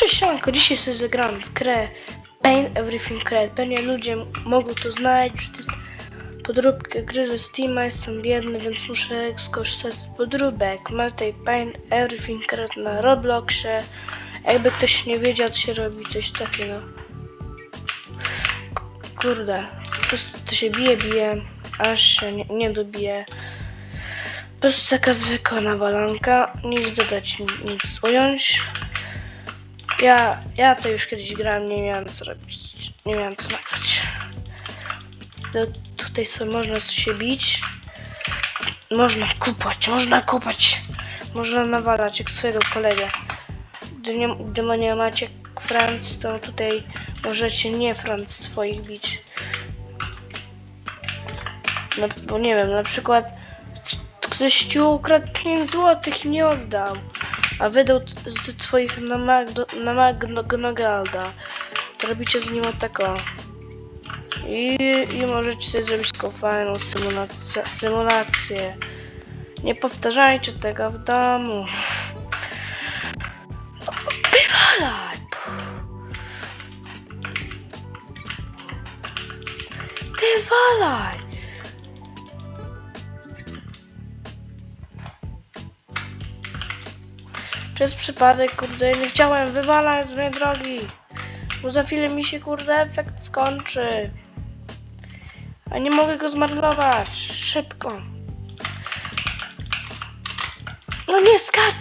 Cześć, siemanko, dzisiaj sobie zagram w grę Paint Everything Red. Pewnie ludzie mogą to znać, że to jest podróbka gry ze Steama, jestem biedny, więc muszę skorzystać z podróbek. Mam tutaj Paint Everything Red na Robloxie. Jakby ktoś nie wiedział, co się robi, coś takiego. K- Kurde, po prostu to się bije, bije, aż się nie, nie dobije. Po prostu taka zwykła nawalanka, nic dodać, nic ująć. Ja, ja to już kiedyś grałem, nie miałem co robić, nie miałem co nagrać. Tutaj sobie można się bić. Można kupać, można kupać. Można nawalać jak swojego kolegę. Gdy, nie, gdy nie macie Franc, to tutaj możecie nie Franc swoich bić. No, bo nie wiem, na przykład ktoś ci ukradł 5 złotych i nie oddał a wydał z twoich na, Magdo, na Magnogalda. To robicie z nim o tako. I, I możecie sobie zrobić taką fajną symulację, symulację. Nie powtarzajcie tego w domu. Wywalaj! Wywalaj! Przez przypadek, kurde, nie chciałem wywalać z mojej drogi. Bo za chwilę mi się, kurde, efekt skończy. A nie mogę go zmarnować. Szybko. No nie skacz!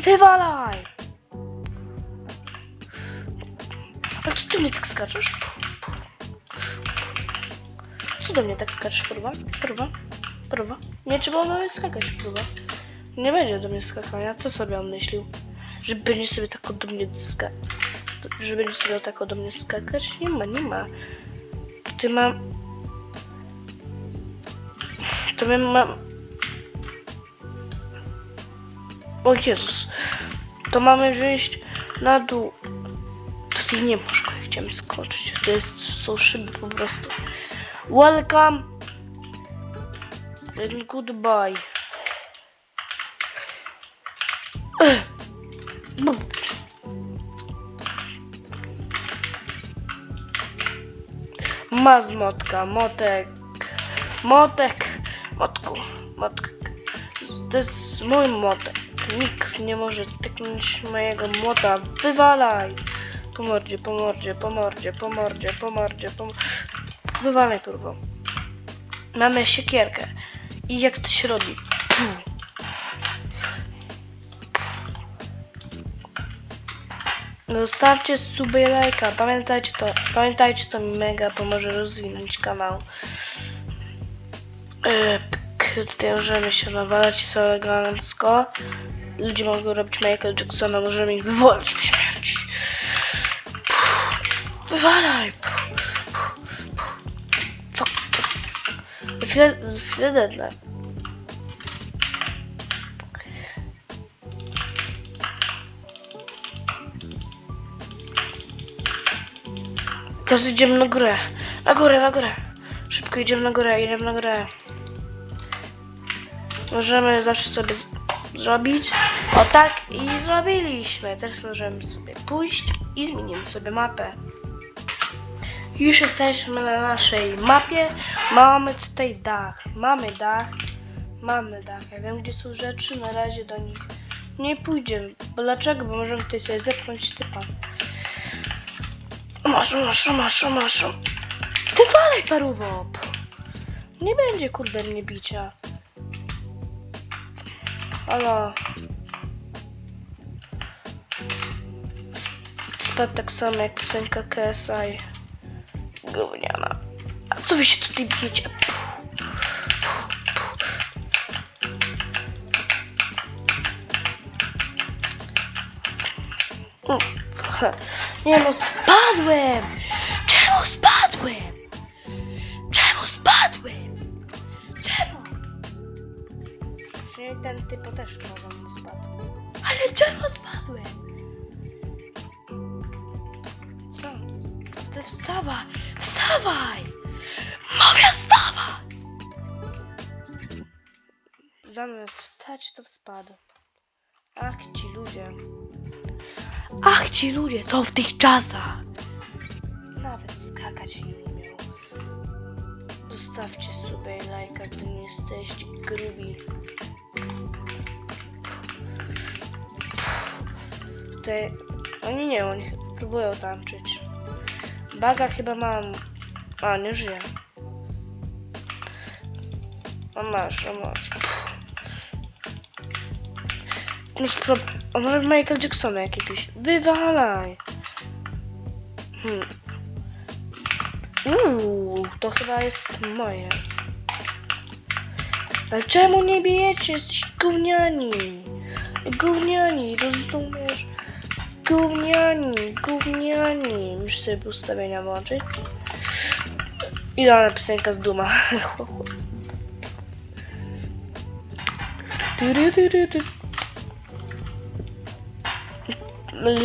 Wywalaj! A co ty mnie tak skaczesz? Co do mnie tak skaczesz, kurwa? Kurwa? Próba. Nie trzeba do mnie skakać, próba. Nie będzie do mnie skakania. Co sobie on myślił? Że będzie sobie tak do mnie skakać. Że będzie sobie tak do mnie skakać? Nie ma, nie ma. Ty mam... To my mam... O Jezus. To mamy wziąć na dół. Tutaj nie można, jak chciałem skoczyć. To jest, są szyby po prostu. Welcome And goodbye. Bum. Maz motka, motek, motek, motku, motek. To jest mój motek. Nikt nie może tyknąć mojego młota. Wywalaj! Po mordzie, po mordzie, po mordzie, po mordzie, po mordzie, po... Wywalaj turbo. Mamy siekierkę. I jak to się robi? Zostawcie suby i lajka. Pamiętajcie to. Pamiętajcie, to mi mega pomoże rozwinąć kanał. Tutaj możemy się nawalać i elegancko. Ludzie mogą robić Michael Jacksona, możemy ich wywalać w śmierć. Wywalaj! Chwilę dednę. Teraz idziemy na górę. Na górę, na górę. Szybko idziemy na górę, idziemy na górę. Możemy zawsze sobie z- zrobić. O tak i zrobiliśmy. Teraz możemy sobie pójść i zmienimy sobie mapę. Już jesteśmy na naszej mapie. Mamy tutaj dach. Mamy dach. Mamy dach. Ja wiem, gdzie są rzeczy. Na razie do nich nie pójdziemy. Bo dlaczego? Bo możemy tutaj sobie zepchnąć typa. Masz, masz, masz, masz. Ty walej, paruwo. Nie będzie, kurde, mnie bicia. Sp- Spadł tak samo jak piosenka KSI. Gówniana. A co wy się tutaj bijecie? Mm. Nie no, spadłem! Czemu spadłem? Czemu spadłem? Czemu? Czyli ten typo też mi spadł. Ale czemu spadłem? Wstawaj! Wstawaj! Mówię wstawaj! Zamiast wstać, to spadł. Ach, ci ludzie. Ach, ci ludzie są w tych czasach. Nawet skakać nie umiał. Zostawcie sobie lajka, gdy nie jesteście grubi. Tutaj... Oni nie, oni próbują tańczyć. Baga chyba mam... A, nie żyje. A masz, a masz. Już pro... On ma Michael Jacksona jakiegoś. Wywalaj! Hmm. Uuu, to chyba jest moje. Ale czemu nie bijecie? Jesteś gówniani. Gówniani, rozumiesz? Gówniani, gówniani. Muszę sobie ustawienia włączyć. Idealna piosenka z Duma. Ty.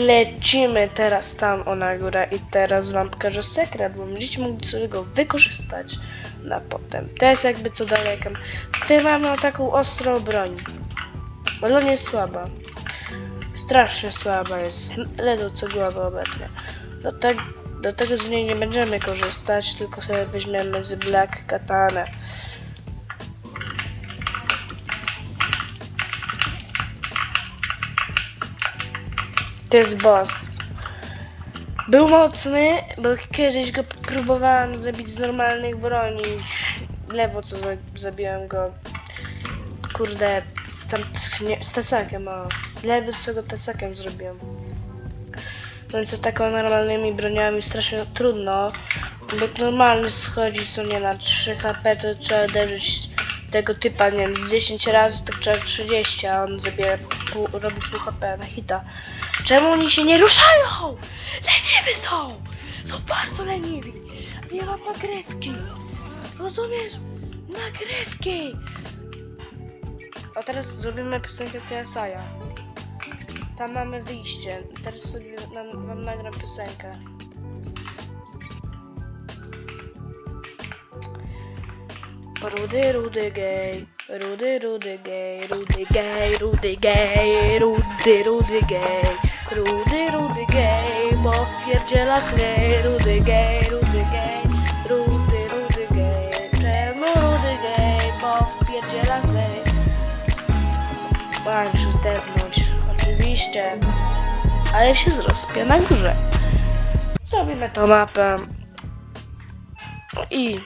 Lecimy teraz tam o na górę i teraz wam pokażę sekret, bo będziecie mogli sobie go wykorzystać na potem. To jest jakby co dalekiem. Tutaj mamy taką ostrą broń. Broń jest słaba. Strasznie słaba jest. Ledwo co głowa obecnie. Do, te, do tego z niej nie będziemy korzystać, tylko sobie weźmiemy z Black Katana. To jest boss. Był mocny, bo kiedyś go próbowałem zabić z normalnych broni. Lewo co za, zabiłem go. Kurde, tam nie, z tesakiem, o. Lewo co go tesakiem zrobiłem. Więc z taką normalnymi broniami strasznie trudno. Bo normalny schodzi co nie na 3 HP, to trzeba uderzyć tego typa, nie wiem, z 10 razy, to trzeba 30, a on zabija pół, robi pół HP na hita. Czemu oni się nie ruszają? Leniwi są! Są bardzo leniwi. Ja mam nagrywki. Rozumiesz? Nagrywki. A teraz zrobimy piosenkę KSI-a. Tam mamy wyjście. Teraz sobie nam, wam nagram piosenkę. Rudy, rudy gej, rudy, rudy gej, rudy gej, rudy gej, rudy, rudy gej, rudy, rudy gej, bo wpierdziela klej, rudy gej, rudy Bańczy zdechnąć, oczywiście, ale się zrozpie na górze. Zrobimy tą mapę i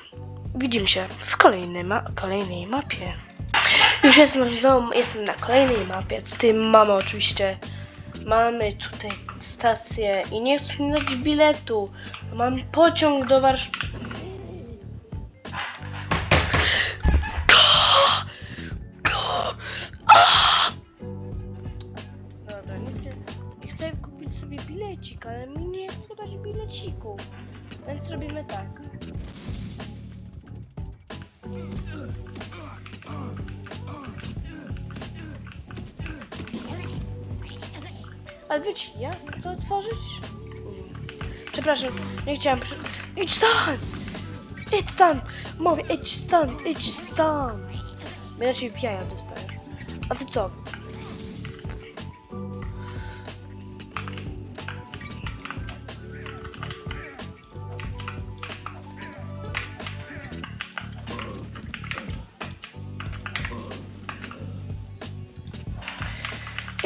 widzimy się w kolejnej, ma kolejnej mapie. Już jestem, znowu jestem na kolejnej mapie. Tutaj mamy oczywiście, mamy tutaj stację i nie chcę mi dać biletu. Mam pociąg do Warszawy. Więc robimy tak. Ale wiecie, jak to otworzyć? Przepraszam, nie chciałam przy... Idź stąd! Idź stąd! Mówię, idź stąd, idź stąd! Bo raczej w jaja dostajesz. A ty co?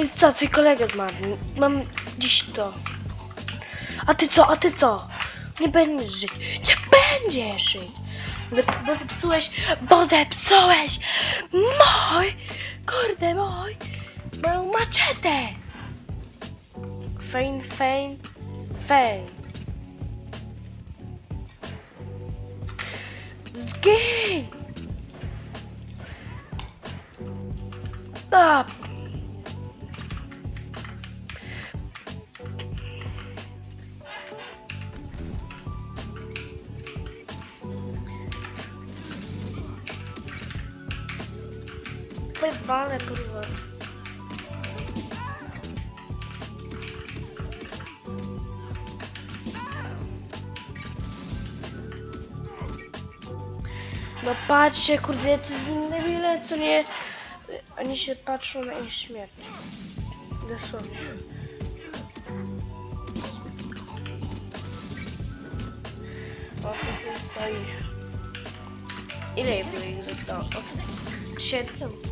I co, twój kolega zmarł. Mam dziś to. A ty co, a ty co? Nie będziesz żyć. Nie będziesz żyć. Bo zepsułeś, bo zepsułeś mój, kurde mój, moją maczetę. Fein, fein, fein. Zgiń! A, Wywalę, kurwa. No patrzcie, kurde, jacy z innymi co nie... Oni się patrzą na ich śmierć. Dosłownie. O, to sobie stoi. Ile ich zostało? Os- Siedmiu.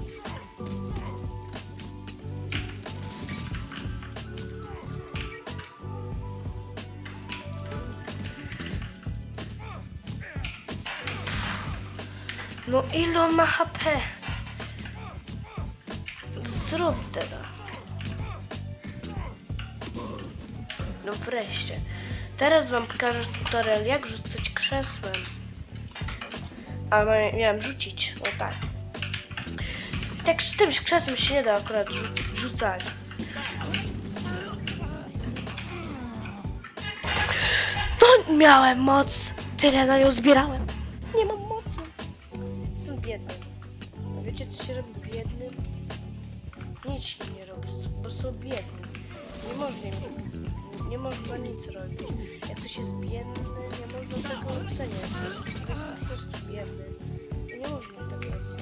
No ile on ma HP? Zrób teraz. No wreszcie. Teraz wam pokażę tutorial jak rzucać krzesłem. A ma- miałem rzucić, o tak. Tak z tym krzesłem się nie da akurat rzu rzucać. No miałem moc. Tyle na nią zbierałem. Nie mam nie robi, bo są biedni. Nie można nic, nie można nic robić. Jak ktoś jest biedny, nie można tego oceniać. To jest, to jest po prostu biedny. I nie można tego ocenić.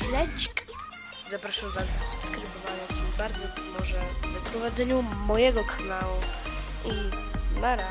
Bilecik. Zapraszam Was do subskrybowania, co mi bardzo pomoże w prowadzeniu mojego kanału. I nara.